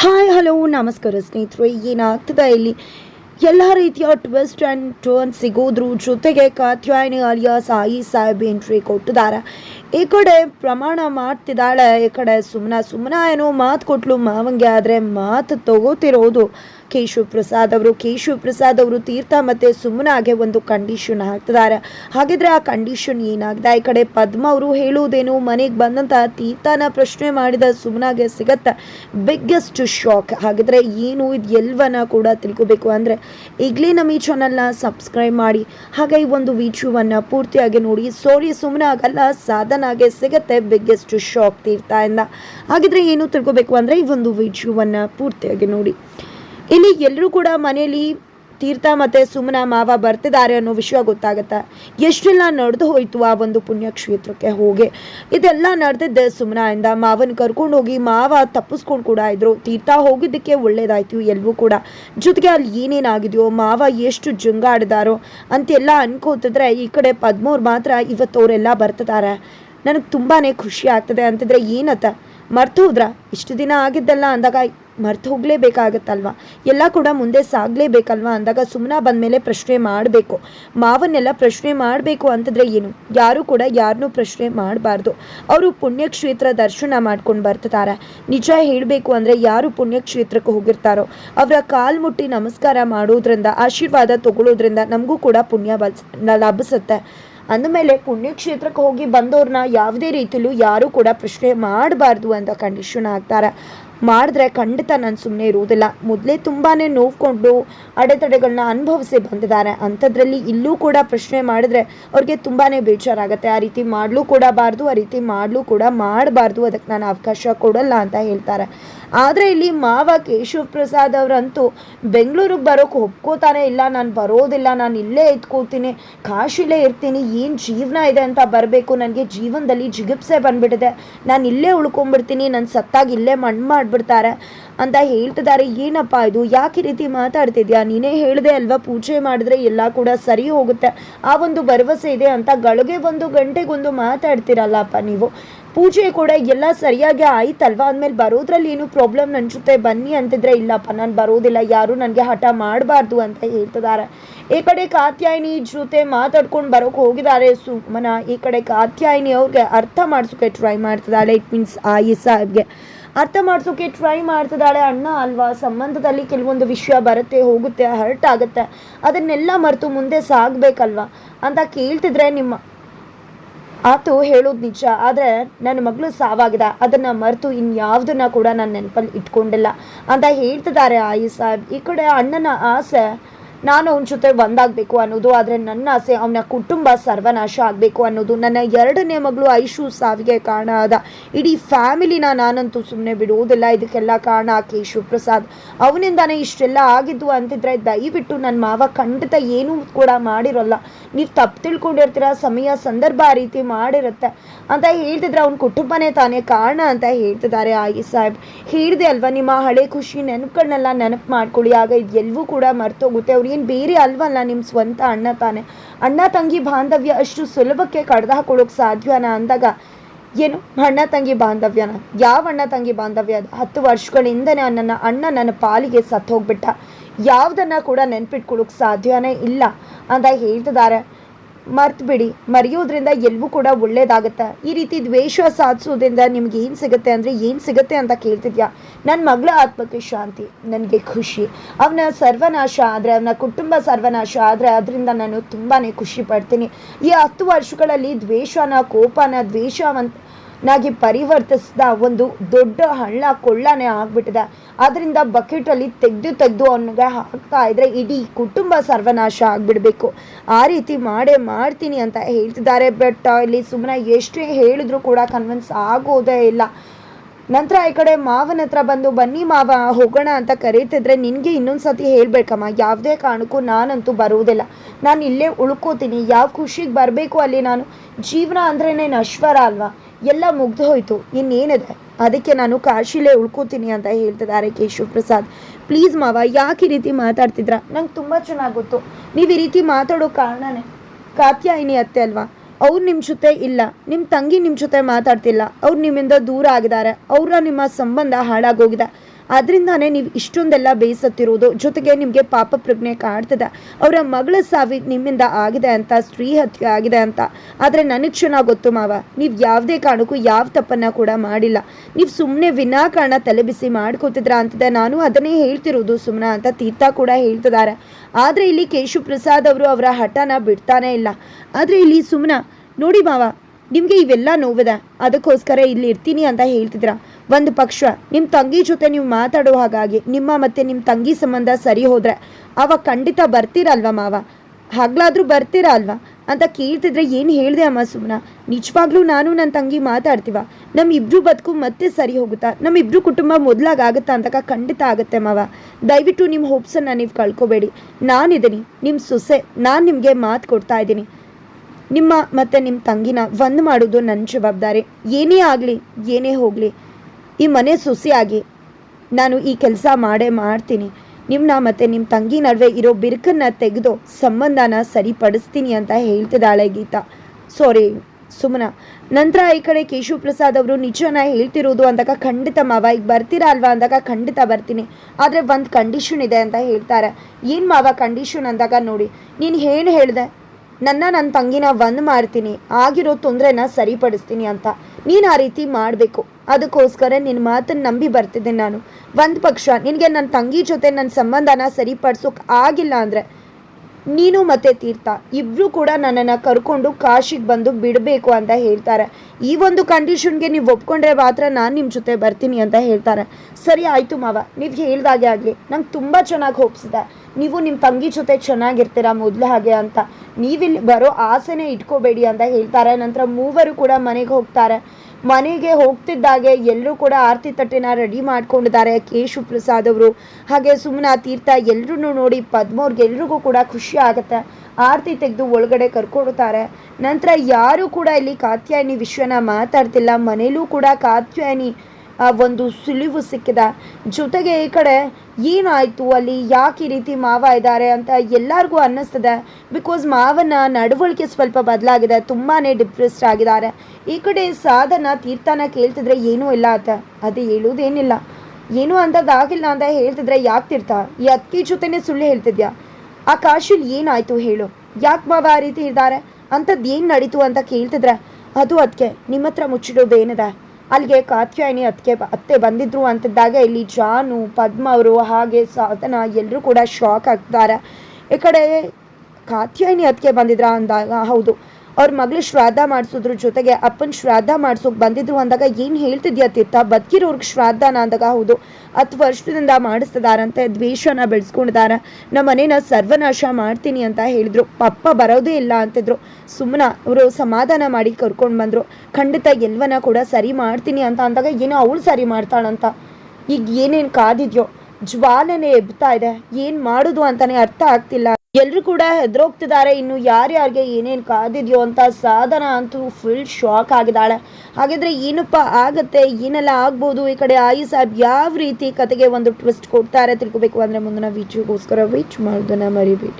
Hi, hello, ನಮಸ್ಕಾರ ಸ್ನೇಹಿತರೆ. ಏನಾಗ್ತದೆ ಇಲ್ಲಿ? ಎಲ್ಲ ರೀತಿಯ ಟ್ವಿಸ್ಟ್ ಆ್ಯಂಡ್ ಟರ್ನ್ ಸಿಗೋದ್ರ ಜೊತೆಗೆ ಕಾತ್ಯಾಯನಿ ಅಲಿಯ ಸಾಯಿ ಸಾಹೇಬ್ ಎಂಟ್ರಿ ಕೊಟ್ಟಿದ್ದಾರೆ. ಈ ಕಡೆ ಪ್ರಮಾಣ ಮಾಡ್ತಿದ್ದಾಳೆ, ಈ ಕಡೆ ಸುಮ್ಮನ ಸುಮ್ಮನ ಏನೋ ಮಾತು ಕೊಟ್ಲು ಮಾವಂಗೆ, ಆದರೆ ಮಾತು ತಗೋತಿರೋದು ಕೇಶವ್ ಪ್ರಸಾದ್ ಅವರು. ಕೇಶವ ಪ್ರಸಾದ್ ಅವರು ತೀರ್ಥ ಮತ್ತು ಸುಮ್ಮನಾಗೆ ಒಂದು ಕಂಡೀಷನ್ ಹಾಕ್ತಿದ್ದಾರೆ. ಹಾಗಿದ್ರೆ ಆ ಕಂಡೀಷನ್ ಏನಾಗಿದೆ? ಈ ಕಡೆ ಪದ್ಮ ಅವರು ಹೇಳುವುದೇನು? ಮನೆಗೆ ಬಂದಂತಹ ತೀರ್ಥನ ಪ್ರಶ್ನೆ ಮಾಡಿದ ಸುಮ್ಮನಾಗೆ ಸಿಗತ್ತೆ. ಬಿಗ್ಗೆಸ್ಟ್ ಶಾಕ್ ಹಾಗಿದ್ರೆ ಏನು? ಇದು ಎಲ್ವನ ಕೂಡ ತಿಳ್ಕೊಬೇಕು ಅಂದರೆ ಈಗಲೇ ನಮ್ಮ ಈ ಚಾನಲ್ನ ಸಬ್ಸ್ಕ್ರೈಬ್ ಮಾಡಿ. ಹಾಗೆ ಈ ಒಂದು ವಿಡಿಯೋವನ್ನ ಪೂರ್ತಿಯಾಗಿ ನೋಡಿ. ಸೋರಿ ಸುಮ್ಮನೆ ಆಗಲ್ಲ ಸಾಧನಾಗೆ ಸಿಗತ್ತೆ ಬಿಗ್ಗೆಸ್ಟ್ ಶಾಕ್ ತೀರ್ಥ ಎಂದ ಹಾಗಿದ್ರೆ ಏನು ತಿಳ್ಕೊಬೇಕು ಅಂದರೆ ಈ ಒಂದು ವಿಡಿಯೋವನ್ನ ಪೂರ್ತಿಯಾಗಿ ನೋಡಿ. ಇಲ್ಲಿ ಎಲ್ಲರೂ ಕೂಡ ಮನೆಯಲ್ಲಿ ತೀರ್ಥ ಮತ್ತು ಸುಮನ ಮಾವ ಬರ್ತಿದ್ದಾರೆ ಅನ್ನೋ ವಿಷಯ ಗೊತ್ತಾಗುತ್ತೆ. ಎಷ್ಟೆಲ್ಲ ನಡೆದು ಹೋಯಿತು ಆ ಒಂದು ಪುಣ್ಯಕ್ಷೇತ್ರಕ್ಕೆ ಹೋಗಿ. ಇದೆಲ್ಲ ನಡೆದಿದ್ದೆ ಇಂದ ಮಾವನ ಕರ್ಕೊಂಡು ಹೋಗಿ ಮಾವ ತಪ್ಪಿಸ್ಕೊಂಡು ಕೂಡ ಇದ್ರು. ತೀರ್ಥ ಹೋಗಿದ್ದಕ್ಕೆ ಒಳ್ಳೇದಾಯ್ತು ಎಲ್ಲವೂ ಕೂಡ. ಜೊತೆಗೆ ಅಲ್ಲಿ ಏನೇನಾಗಿದೆಯೋ, ಮಾವ ಎಷ್ಟು ಜುಂಗಾಡಿದಾರೋ ಅಂತೆಲ್ಲ ಅನ್ಕೋತಿದ್ರೆ ಈ ಕಡೆ ಪದ್ಮವ್ರು ಮಾತ್ರ ಇವತ್ತು ಅವರೆಲ್ಲ ಬರ್ತಿದ್ದಾರೆ ನನಗೆ ತುಂಬಾ ಖುಷಿ ಆಗ್ತದೆ ಅಂತಿದ್ರೆ ಏನತ್ತ? ಮರ್ತು ಹೋದ್ರ ಇಷ್ಟು ದಿನ ಆಗಿದ್ದಲ್ಲ ಅಂದಾಗ ಮರ್ತು ಹೋಗಲೇಬೇಕಾಗತ್ತಲ್ವ? ಎಲ್ಲ ಕೂಡ ಮುಂದೆ ಸಾಗ್ಲೇಬೇಕಲ್ವಾ? ಅಂದಾಗ ಸುಮ್ಮನೆ ಬಂದಮೇಲೆ ಪ್ರಶ್ನೆ ಮಾಡಬೇಕು. ಮಾವನ್ನೆಲ್ಲ ಪ್ರಶ್ನೆ ಮಾಡಬೇಕು ಅಂತಂದರೆ ಏನು? ಯಾರು ಕೂಡ ಯಾರನ್ನೂ ಪ್ರಶ್ನೆ ಮಾಡಬಾರ್ದು. ಅವರು ಪುಣ್ಯಕ್ಷೇತ್ರ ದರ್ಶನ ಮಾಡ್ಕೊಂಡು ಬರ್ತಿದ್ದಾರೆ ನಿಜ ಹೇಳಬೇಕು ಅಂದರೆ ಯಾರು ಪುಣ್ಯಕ್ಷೇತ್ರಕ್ಕೆ ಹೋಗಿರ್ತಾರೋ? ಅವರ ಕಾಲು ಮುಟ್ಟಿ ನಮಸ್ಕಾರ ಮಾಡೋದ್ರಿಂದ, ಆಶೀರ್ವಾದ ತಗೊಳ್ಳೋದ್ರಿಂದ ನಮಗೂ ಕೂಡ ಪುಣ್ಯ ಬಲ್ಸ್ ಲಭಿಸುತ್ತೆ. ಅಂದಮೇಲೆ ಪುಣ್ಯಕ್ಷೇತ್ರಕ್ಕೆ ಹೋಗಿ ಬಂದವ್ರನ್ನ ಯಾವುದೇ ರೀತಿಲೂ ಯಾರೂ ಕೂಡ ಪ್ರಶ್ನೆ ಮಾಡಬಾರ್ದು ಅಂತ ಕಂಡೀಷನ್ ಹಾಕ್ತಾರೆ ಮಾಡಿದ್ರೆ ಖಂಡಿತ ನಾನು ಸುಮ್ಮನೆ ಇರುವುದಿಲ್ಲ. ಮೊದಲೇ ತುಂಬಾ ನೋವ್ಕೊಂಡು ಅಡೆತಡೆಗಳನ್ನ ಅನುಭವಿಸಿ ಬಂದಿದ್ದಾರೆ. ಅಂಥದ್ರಲ್ಲಿ ಇಲ್ಲೂ ಕೂಡ ಪ್ರಶ್ನೆ ಮಾಡಿದ್ರೆ ಅವ್ರಿಗೆ ತುಂಬಾ ಬೇಜಾರಾಗುತ್ತೆ. ಆ ರೀತಿ ಮಾಡಲೂ ಕೂಡ ಬಾರ್ದು, ಆ ರೀತಿ ಮಾಡಲೂ ಕೂಡ ಮಾಡಬಾರ್ದು. ಅದಕ್ಕೆ ನಾನು ಅವಕಾಶ ಕೊಡಲ್ಲ ಅಂತ ಹೇಳ್ತಾರೆ. ಆದರೆ ಇಲ್ಲಿ ಮಾವ ಕೇಶವ ಪ್ರಸಾದ್ ಅವರಂತೂ ಬೆಂಗಳೂರಿಗೆ ಬರೋಕೆ ಒಪ್ಕೋತಾನೆ ಇಲ್ಲ, ನಾನು ಬರೋದಿಲ್ಲ, ನಾನು ಇಲ್ಲೇ ಇದ್ಕೋತೀನಿ ಕಾಶಿಲೇ ಇರ್ತೀನಿ, ಏನು ಜೀವನ ಇದೆ ಅಂತ ಬರಬೇಕು. ನನಗೆ ಜೀವನದಲ್ಲಿ ಜಿಗುಪ್ಸೆ ಬಂದ್ಬಿಟ್ಟಿದೆ. ನಾನು ಇಲ್ಲೇ ಉಳ್ಕೊಂಡ್ಬಿಡ್ತೀನಿ, ನಾನು ಸತ್ತಾಗಿ ಇಲ್ಲೇ ಮಣ್ಣು ಮಾಡಿಬಿಡ್ತಾರೆ. ಅಂತ ಹೇಳ್ತಿದ್ದಾರೆ. ಏನಪ್ಪ ಇದು? ಯಾಕೆ ರೀತಿ ಮಾತಾಡ್ತಿದ್ಯಾ? ನೀನೇ ಹೇಳಿದೆ ಅಲ್ವಾ, ಪೂಜೆ ಮಾಡಿದ್ರೆ ಎಲ್ಲ ಕೂಡ ಸರಿ ಹೋಗುತ್ತೆ. ಆ ಒಂದು ಭರವಸೆ ಇದೆ ಅಂತ ಗಳಿಗೆ ಒಂದು ಗಂಟೆಗೊಂದು ಮಾತಾಡ್ತಿರಲ್ಲಪ್ಪ ನೀವು. ಪೂಜೆ ಕೂಡ ಎಲ್ಲ ಸರಿಯಾಗಿ ಆಯ್ತಲ್ವಾ? ಅಂದಮೇಲೆ ಬರೋದ್ರಲ್ಲಿ ಏನು ಪ್ರಾಬ್ಲಮ್ ನನ್ನ ಜೊತೆ ಬನ್ನಿ ಅಂತಿದ್ರೆ ಇಲ್ಲಪ್ಪ, ನಾನು ಬರೋದಿಲ್ಲ, ಯಾರು ನನಗೆ ಹಠ ಮಾಡಬಾರ್ದು ಅಂತ ಹೇಳ್ತಿದ್ದಾರೆ. ಈ ಕಡೆ ಕಾತ್ಯಾಯಿನಿ ಜೊತೆ ಮಾತಾಡ್ಕೊಂಡು ಬರೋಕೆ ಹೋಗಿದ್ದಾರೆ ಸುಮನ. ಈ ಕಡೆ ಕಾತ್ಯಾಯಿನಿ ಅವ್ರಿಗೆ ಅರ್ಥ ಮಾಡಿಸೋಕೆ ಟ್ರೈ ಮಾಡ್ತಿದ್ದಾಳೆ. ಇಟ್ ಮೀನ್ಸ್ ಆಯಿ ಸಾಹೇಬ್ಗೆ. ಅರ್ಥ ಮಾಡಿಸೋಕೆ ಟ್ರೈ ಮಾಡ್ತಿದ್ದಾಳೆ ಅಣ್ಣ ಅಲ್ವಾ? ಸಂಬಂಧದಲ್ಲಿ ಕೆಲವೊಂದು ವಿಷಯ ಬರುತ್ತೆ, ಹೋಗುತ್ತೆ ಹರ್ಟ್ ಆಗುತ್ತೆ. ಅದನ್ನೆಲ್ಲ ಮರೆತು ಮುಂದೆ ಸಾಗಬೇಕಲ್ವಾ? ಅಂತ ಕೇಳ್ತಿದ್ರೆ ನಿಮ್ಮ ಆತು ಹೇಳೋದು ನಿಜ. ಆದರೆ ನನ್ನ ಮಗಳು ಸಾವಾಗಿದೆ. ಅದನ್ನು ಮರೆತು ಇನ್ಯಾವುದನ್ನ ಕೂಡ ನಾನು ನೆನಪಲ್ಲಿ ಇಟ್ಕೊಂಡಿಲ್ಲ ಅಂತ ಹೇಳ್ತಿದ್ದಾರೆ ಆಯಿ ಸಾಬ್. ಈ ಕಡೆ ಅಣ್ಣನ ಆಸೆ ನಾನು ಅವನ ಜೊತೆ ಒಂದಾಗಬೇಕು ಅನ್ನೋದು, ಆದರೆ ನನ್ನ ಆಸೆ ಅವನ ಕುಟುಂಬ ಸರ್ವನಾಶ ಆಗಬೇಕು ಅನ್ನೋದು. ನನ್ನ ಎರಡನೇ ಮಗಳು ಐಶು ಸಾವಿಗೆ ಕಾರಣ ಆದ. ಇಡೀ ಫ್ಯಾಮಿಲಿನ ನಾನಂತೂ ಸುಮ್ಮನೆ ಬಿಡುವುದಿಲ್ಲ ಇದಕ್ಕೆಲ್ಲ ಕಾರಣ ಕೇಶು ಪ್ರಸಾದ್. ಅವನಿಂದಾನೇ ಇಷ್ಟೆಲ್ಲ ಆಗಿದ್ದು ಅಂತಿದ್ರೆ ದಯವಿಟ್ಟು ನನ್ನ ಮಾವ ಖಂಡಿತ ಏನೂ ಕೂಡ ಮಾಡಿರೋಲ್ಲ. ನೀವು ತಪ್ಪು ತಿಳ್ಕೊಂಡಿರ್ತೀರ? ಸಮಯ, ಸಂದರ್ಭ ಆ ರೀತಿ ಮಾಡಿರುತ್ತೆ. ಅಂತ ಹೇಳ್ತಿದ್ರೆ ಅವನ ಕುಟುಂಬನೇ ತಾನೇ ಕಾರಣ ಅಂತ ಹೇಳ್ತಿದ್ದಾರೆ ಆಯಿ ಸಾಹೇಬ್. ಹೇಳಿದೆ ಅಲ್ವಾ, ನಿಮ್ಮ ಹಳೆ ಖುಷಿ ನೆನಪುಗಳನ್ನೆಲ್ಲ ನೆನಪು ಮಾಡ್ಕೊಳ್ಳಿ. ಆಗ ಎಲ್ಲವೂ ಕೂಡ ಮರ್ತೋಗುತ್ತೆ. ಅವ್ರು ಏನು ಬೇರೆ ಅಲ್ವಲ್ಲ ನಿಮ್ಮ ಸ್ವಂತ ಅಣ್ಣ ತಾನೆ. ಅಣ್ಣ ತಂಗಿ ಬಾಂಧವ್ಯ ಅಷ್ಟು ಸುಲಭಕ್ಕೆ ಕಡ್ದು ಹಾಕೊಳ್ಳೋಕೆ ಸಾಧ್ಯನಾ ಅಂದಾಗ? ಏನು? ಅಣ್ಣ ತಂಗಿ ಬಾಂಧವ್ಯನ? ಯಾವ ಅಣ್ಣ ತಂಗಿ ಬಾಂಧವ್ಯ ಅದು? ಹತ್ತು ವರ್ಷಗಳಿಂದನೇ ನನ್ನ ಅಣ್ಣ ನನ್ನ ಪಾಲಿಗೆ ಸತ್ತು ಹೋಗ್ಬಿಟ್ಟ ಯಾವುದನ್ನ ಕೂಡ ನೆನ್ಪಿಟ್ಕೊಳ್ಳೋಕೆ ಸಾಧ್ಯನೇ ಇಲ್ಲ ಅಂತ ಹೇಳ್ತಿದ್ದಾರೆ ಮರ್ತು ಬಿಡಿ ಮರೆಯೋದ್ರಿಂದ ಎಲ್ಲವೂ ಕೂಡ ಒಳ್ಳೇದಾಗುತ್ತೆ. ಈ ರೀತಿ ದ್ವೇಷ ಸಾಧಿಸೋದ್ರಿಂದ ನಿಮ್ಗೆ ಏನು ಸಿಗುತ್ತೆ ಅಂದರೆ ಏನು ಸಿಗುತ್ತೆ ಅಂತ ಕೇಳ್ತಿದ್ಯಾ? ನನ್ನ ಮಗಳ ಆತ್ಮಕ್ಕೆ ಶಾಂತಿ, ನನಗೆ ಖುಷಿ. ಅವನ ಸರ್ವನಾಶ ಆದರೆ, ಅವನ ಕುಟುಂಬ ಸರ್ವನಾಶ ಆದರೆ ಅದರಿಂದ ನಾನು ತುಂಬಾ ಖುಷಿ ಪಡ್ತೀನಿ. ಈ ಹತ್ತು ವರ್ಷಗಳಲ್ಲಿ ದ್ವೇಷನ, ಕೋಪನ, ದ್ವೇಷವಂತ ನಾಗಿ ಪರಿವರ್ತಿಸಿದ ಒಂದು ದೊಡ್ಡ ಹಳ್ಳ ಕೊಳ್ಳನೇ ಆಗ್ಬಿಟ್ಟಿದೆ. ಅದರಿಂದ ಬಕೆಟಲ್ಲಿ ತೆಗೆದು ತೆಗೆದು ಅವನಿಗೆ ಹಾಕ್ತಾ ಇದ್ರೆ ಇಡೀ ಕುಟುಂಬ ಸರ್ವನಾಶ ಆಗಿಬಿಡಬೇಕು. ಆ ರೀತಿ ಮಾಡೇ ಮಾಡ್ತೀನಿ ಅಂತ ಹೇಳ್ತಿದ್ದಾರೆ. ಬಟ್ ಇಲ್ಲಿ ಸುಮ್ಮನೆ ಎಷ್ಟು ಹೇಳಿದ್ರು ಕೂಡ ಕನ್ವಿನ್ಸ್ ಆಗೋದೇ ಇಲ್ಲ. ನಂತರ ಈ ಕಡೆ ಮಾವನ ಹತ್ರ ಬಂದು, ಬನ್ನಿ ಮಾವ, ಹೋಗೋಣ ಅಂತ ಕರೀತಿದ್ರೆ ನಿನಗೆ ಇನ್ನೊಂದು ಸತಿ ಹೇಳಬೇಕಮ್ಮ. ಯಾವುದೇ ಕಾರಣಕ್ಕೂ ನಾನಂತೂ ಬರುವುದಿಲ್ಲ. ನಾನು ಇಲ್ಲೇ ಉಳ್ಕೋತೀನಿ. ಯಾವ ಖುಷಿಗೆ ಬರಬೇಕು ಅಲ್ಲಿ ನಾನು? ಜೀವನ ಅಂದ್ರೇ ನಶ್ವರ ಅಲ್ವಾ? ಎಲ್ಲ ಮುಗ್ದು ಹೋಯ್ತು. ಇನ್ನೇನಿದೆ? ಅದಕ್ಕೆ ನಾನು ಕಾಶಿಲೇ ಉಳ್ಕೋತೀನಿ ಅಂತ ಹೇಳ್ತಿದ್ದಾರೆ ಕೇಶವ್ ಪ್ರಸಾದ್ ಪ್ಲೀಸ್ ಮಾವ, ಯಾಕೆ ಈ ರೀತಿ ಮಾತಾಡ್ತಿದ್ರ? ನಂಗೆ ತುಂಬ ಚೆನ್ನಾಗಿ ಗೊತ್ತು. ನೀವು ಈ ರೀತಿ ಮಾತಾಡೋ ಕಾರಣನೇ ಕಾತ್ಯಾಯಿನಿ ಅತ್ತೆ ಅಲ್ವಾ? ಅವ್ರು ನಿಮ್ಮ ಜೊತೆ ಇಲ್ಲ. ನಿಮ್ಮ ತಂಗಿ ನಿಮ್ಮ ಜೊತೆ ಮಾತಾಡ್ತಿಲ್ಲ. ಅವ್ರು ನಿಮ್ಮಿಂದ ದೂರ ಆಗಿದ್ದಾರೆ. ಅವರ ನಿಮ್ಮ ಸಂಬಂಧ ಹಾಳಾಗೋಗಿದೆ. ಅದರಿಂದಾನೇ ನೀವು ಇಷ್ಟೊಂದೆಲ್ಲ ಬೇಸತ್ತಿರೋದು ಜೊತೆಗೆ ನಿಮಗೆ ಪಾಪ ಪ್ರಜ್ಞೆ ಕಾಣ್ತದೆ ಅವರ ಮಗಳ ಸಾವಿ ನಿಮ್ಮಿಂದ ಆಗಿದೆ ಅಂತ, ಸ್ತ್ರೀ ಹತ್ಯೆ ಆಗಿದೆ ಅಂತ. ಆದರೆ ನನಗೆ ಚೆನ್ನಾಗಿ ಗೊತ್ತು ಮಾವ, ನೀವು ಯಾವುದೇ ಕಾರಣಕ್ಕೂ ಯಾವ ತಪ್ಪನ್ನು ಕೂಡ ಮಾಡಿಲ್ಲ. ನೀವು ಸುಮ್ಮನೆ ವಿನಾಕಾರಣ ತಲೆಬಿಸಿ ಮಾಡ್ಕೋತಿದ್ರ ಅಂತಿದೆ. ನಾನು ಅದನ್ನೇ ಹೇಳ್ತಿರೋದು ಸುಮ್ಮನೆ ಅಂತ ತೀರ್ಥ ಕೂಡ ಹೇಳ್ತಿದ್ದಾರೆ. ಆದರೆ ಇಲ್ಲಿ ಕೇಶು ಪ್ರಸಾದ್ ಅವರು ಅವರ ಹಠನ ಬಿಡ್ತಾನೆ ಇಲ್ಲ. ಆದರೆ ಇಲ್ಲಿ ಸುಮ್ಮನ ನೋಡಿ ಮಾವ ನಿಮಗೆ ಇವೆಲ್ಲ ನೋವಿದೆ. ಅದಕ್ಕೋಸ್ಕರ ಇಲ್ಲಿ ಇರ್ತೀನಿ ಅಂತ ಹೇಳ್ತಿದ್ರ ಒಂದು ಪಕ್ಷ ನಿಮ್ಮ ತಂಗಿ ಜೊತೆ ನೀವು ಮಾತಾಡೋ ಹಾಗಾಗಿ, ನಿಮ್ಮ ಮತ್ತೆ ನಿಮ್ಮ ತಂಗಿ ಸಂಬಂಧ ಸರಿ ಹೋದರೆ ಅವಾಗ ಖಂಡಿತ ಬರ್ತೀರಲ್ವ ಮಾವ? ಹಗ್ಲಾದರೂ ಬರ್ತೀರಾ ಅಲ್ವಾ? ಅಂತ ಕೇಳ್ತಿದ್ರೆ ಏನು ಹೇಳಿದೆ ಅಮ್ಮ ಸುಮ್ಮನ ನಿಜವಾಗ್ಲೂ ನಾನು ನನ್ನ ತಂಗಿ ಮಾತಾಡ್ತೀವ? ನಮ್ಮ ಇಬ್ಬರು ಬದುಕು ಮತ್ತೆ ಸರಿ ಹೋಗುತ್ತಾ? ನಮ್ಮ ಇಬ್ರು ಕುಟುಂಬ ಮೊದಲಾಗುತ್ತಾ ಅಂತಕ ಖಂಡಿತ ಆಗುತ್ತೆ ಮಾವ. ದಯವಿಟ್ಟು ನಿಮ್ಮ ಹೋಪ್ಸನ್ನು ನೀವು ಕಳ್ಕೊಬೇಡಿ. ನಾನಿದ್ದೀನಿ ನಿಮ್ಮ ಸೊಸೆ, ನಾನು ನಿಮಗೆ ಮಾತು ಕೊಡ್ತಾ ಇದ್ದೀನಿ. ನಿಮ್ಮ ಮತ್ತು ನಿಮ್ಮ ತಂಗಿನ ಒಂದು ಮಾಡೋದು ನನ್ನ ಜವಾಬ್ದಾರಿ. ಏನೇ ಆಗಲಿ, ಏನೇ ಹೋಗಲಿ, ಈ ಮನೆ ಸೊಸೆಯಾಗಿ ನಾನು ಈ ಕೆಲಸ ಮಾಡೇ ಮಾಡ್ತೀನಿ. ನಿಮ್ಮನ್ನ ಮತ್ತು ನಿಮ್ಮ ತಂಗಿ ನಡುವೆ ಇರೋ ಬಿರುಕನ್ನು ತೆಗೆದು ಸಂಬಂಧನ ಸರಿಪಡಿಸ್ತೀನಿ ಅಂತ ಹೇಳ್ತಿದ್ದಾಳೆ ಗೀತಾ. ಸಾರಿ ಸುಮನ. ನಂತರ ಈ ಕಡೆ ಕೇಶವ ಪ್ರಸಾದ್ ಅವರು ನಿಜನ ಹೇಳ್ತಿರೋದು ಅಂದಾಗ ಖಂಡಿತ ಮಾವ, ಈಗ ಬರ್ತೀರಾ ಅಲ್ವಾ ಅಂದಾಗ ಖಂಡಿತ ಬರ್ತೀನಿ. ಆದರೆ ಒಂದು ಕಂಡೀಷನ್ ಇದೆ ಅಂತ ಹೇಳ್ತಾರೆ. ಏನು ಮಾವ ಕಂಡೀಷನ್ ಅಂದಾಗ ನೋಡಿ, ನೀನು ಏನು ಹೇಳಿದೆ? ನನ್ನ ನನ್ನ ತಂಗಿನ ಒಂದು ಮಾಡ್ತೀನಿ ಆಗಿರೋ ತೊಂದರೆನ ಸರಿಪಡಿಸ್ತೀನಿ ಅಂತ. ನೀನು ಆ ರೀತಿ ಮಾಡಬೇಕು. ಅದಕ್ಕೋಸ್ಕರ ನಿನ್ನ ಮಾತನ್ನು ನಂಬಿ ಬರ್ತಿದ್ದೆ ನಾನು. ಒಂದು ಪಕ್ಷ ನಿನಗೆ ನನ್ನ ತಂಗಿ ಜೊತೆ ನನ್ನ ಸಂಬಂಧನ ಸರಿಪಡಿಸೋಕೆ ಆಗಿಲ್ಲ ಅಂದರೆ ನೀನು ಮತ್ತೆ ತೀರ್ಥ. ಇಬ್ಬರು ಕೂಡ ನನ್ನನ್ನು ಕರ್ಕೊಂಡು ಕಾಶಿಗೆ ಬಂದು ಬಿಡಬೇಕು ಅಂತ ಹೇಳ್ತಾರೆ. ಈ ಒಂದು ಕಂಡೀಷನ್ಗೆ ನೀವು ಒಪ್ಕೊಂಡ್ರೆ ಮಾತ್ರ ನಾನು ನಿಮ್ಮ ಜೊತೆ ಬರ್ತೀನಿ ಅಂತ ಹೇಳ್ತಾರೆ. ಸರಿ ಆಯಿತು ಮಾವ, ನೀವು ಹೇಳ್ದಾಗೆ ಆಗಲಿ. ನಂಗೆ ತುಂಬ ಚೆನ್ನಾಗಿ ಹೋಪ್ಸಿದೆ. ನೀವು ನಿಮ್ಮ ತಂಗಿ ಜೊತೆ ಚೆನ್ನಾಗಿರ್ತೀರಾ ಮೊದಲು ಹಾಗೆ ಅಂತ. ನೀವಿಲ್ಲಿ ಬರೋ ಆಸೆನೇ ಇಟ್ಕೋಬೇಡಿ ಅಂತ ಹೇಳ್ತಾರೆ. ನಂತರ ಮೂವರು ಕೂಡ ಮನೆಗೆ ಹೋಗ್ತಾರೆ. ಮನೆಗೆ ಹೋಗ್ತಿದ್ದಾಗೆ ಎಲ್ಲರೂ ಕೂಡ ಆರತಿ ತಟ್ಟೆನ ರೆಡಿ ಮಾಡ್ಕೊಂಡಿದ್ದಾರೆ ಕೇಶು ಪ್ರಸಾದ್ ಅವರು. ಹಾಗೆ ಸುಮ್ಮನ ತೀರ್ಥ ಎಲ್ಲರೂ ನೋಡಿ ಪದ್ಮವ್ರಿಗೆ ಎಲ್ರಿಗೂ ಕೂಡ ಖುಷಿ ಆಗುತ್ತೆ. ಆರತಿ ತೆಗೆದು ಒಳಗಡೆ ಕರ್ಕೊಡ್ತಾರೆ ನಂತರ ಯಾರು ಕೂಡ ಇಲ್ಲಿ ಕಾತ್ಯಾಯನಿ ವಿಶ್ವನ ಮಾತಾಡ್ತಿಲ್ಲ. ಮನೇಲೂ ಕೂಡ ಕಾತ್ಯಾಯನಿ ಒಂದು ಸುಳಿವು ಸಿಕ್ಕಿದೆ. ಜೊತೆಗೆ ಈ ಕಡೆ ಏನಾಯಿತು? ಅಲ್ಲಿ ಯಾಕೆ ಈ ರೀತಿ ಮಾವ ಇದ್ದಾರೆ ಅಂತ ಎಲ್ಲರಿಗೂ ಅನ್ನಿಸ್ತದೆ. ಬಿಕಾಸ್ ಮಾವನ ನಡವಳಿಕೆ ಸ್ವಲ್ಪ ಬದಲಾಗಿದೆ. ತುಂಬಾ ಡಿಪ್ರೆಸ್ಡ್ ಆಗಿದ್ದಾರೆ. ಈ ಕಡೆ ಸಾಧನ ತೀರ್ಥನ ಕೇಳ್ತಿದ್ರೆ ಏನೂ ಇಲ್ಲ ಆತ ಅದು ಹೇಳೋದೇನಿಲ್ಲ ಏನೂ ಅಂಥದ್ದಾಗಿಲ್ಲ ಅಂತ ಹೇಳ್ತಿದ್ರೆ ಯಾಕೆ ತೀರ್ಥ? ಈ ಅಕ್ಕಿ ಜೊತೆನೇ ಸುಳ್ಳು ಹೇಳ್ತಿದ್ಯಾ? ಆ ಕಾಶಿಲ್ ಏನಾಯ್ತು ಹೇಳು. ಯಾಕೆ ಮಾವ ಆ ರೀತಿ ಇದ್ದಾರೆ? ಅಂಥದ್ದು ಏನು ನಡೀತು ಅಂತ ಕೇಳ್ತಿದ್ರೆ, ಅದು ಅದಕ್ಕೆ ನಿಮ್ಮ ಹತ್ರ ಮುಚ್ಚಿಡೋದು ಏನಿದೆ ಅಲ್ಲಿಗೆ ಕಾತ್ಯಾಯಿನಿ ಅದಕ್ಕೆ ಅತ್ತೆ ಬಂದಿದ್ರು ಅಂತಿದ್ದಾಗ ಇಲ್ಲಿ ಜಾನು, ಪದ್ಮ ಅವರು ಹಾಗೆ ಸಾಧನ ಎಲ್ಲರೂ ಕೂಡ ಶಾಕ್ ಆಗ್ತಾರೆ. ಈ ಕಡೆ ಕಾತ್ಯಾಯಿನಿ ಅದಕ್ಕೆ ಬಂದಿದ್ರ ಅಂದಾಗ, ಹೌದು. ಅವ್ರ ಮಗಳು ಶ್ರಾದ್ದ ಮಾಡಿಸೋದ್ರ ಜೊತೆಗೆ ಅಪ್ಪನ ಶ್ರಾದ್ದ ಮಾಡಿಸೋಕೆ ಬಂದಿದ್ರು ಅಂದಾಗ ಏನು ಹೇಳ್ತಿದ್ಯಾ ತೀರ್ಥ? ಬದುಕಿರೋರ್ಗೆ ಶ್ರಾದ್ದನ ಅಂದಾಗ ಹೌದು. ಹತ್ತು ವರ್ಷದಿಂದ ಮಾಡಿಸ್ತಿದಾರಂತೆ, ದ್ವೇಷನ ಬೆಳೆಸ್ಕೊಂಡಿದಾರ. ನಮ್ಮ ಮನೇನ ಸರ್ವನಾಶ ಮಾಡ್ತೀನಿ ಅಂತ ಹೇಳಿದ್ರು. ಪಪ್ಪ ಬರೋದೇ ಇಲ್ಲ ಅಂತಿದ್ರು. ಸುಮ್ಮನ ಅವರು ಸಮಾಧಾನ ಮಾಡಿ ಕರ್ಕೊಂಡು ಬಂದರು. ಖಂಡಿತ ಎಲ್ವನ ಕೂಡ ಸರಿ ಮಾಡ್ತೀನಿ ಅಂತ ಅಂದಾಗ ಏನೋ ಅವಳು ಸರಿ ಮಾಡ್ತಾಳಂತ? ಈಗ ಏನೇನು ಕಾದಿದ್ಯೋ? ಜ್ವಾಲನೆ ಎಬ್ತಾ ಇದೆ. ಏನು ಮಾಡೋದು ಅಂತಲೇ ಅರ್ಥ ಆಗ್ತಿಲ್ಲ. ಎಲ್ಲರೂ ಕೂಡ ಹೆದರೋಗ್ತಿದ್ದಾರೆ. ಇನ್ನು ಯಾರ್ಯಾರಿಗೆ ಏನೇನು ಕಾದಿದೆಯೋ ಅಂತ ಸಾಧನ ಅಂತೂ ಫುಲ್ ಶಾಕ್ ಆಗಿದ್ದಾಳೆ. ಹಾಗಿದ್ರೆ ಏನಪ್ಪ ಆಗುತ್ತೆ? ಏನೆಲ್ಲ ಆಗ್ಬೋದು? ಈ ಕಡೆ ಆಯಿ ಸಾಹೇಬ್ ಯಾವ ರೀತಿ ಕತೆಗೆ ಒಂದು ಟ್ವಿಸ್ಟ್ ಕೊಡ್ತಾರೆ ತಿಳ್ಕೊಬೇಕು ಅಂದರೆ ಮುಂದಿನ ವೀಡಿಯೋಗೋಸ್ಕರ ವೀಚ್ ಮಾಡೋದನ್ನ ಮರಿಬೇಡಿ.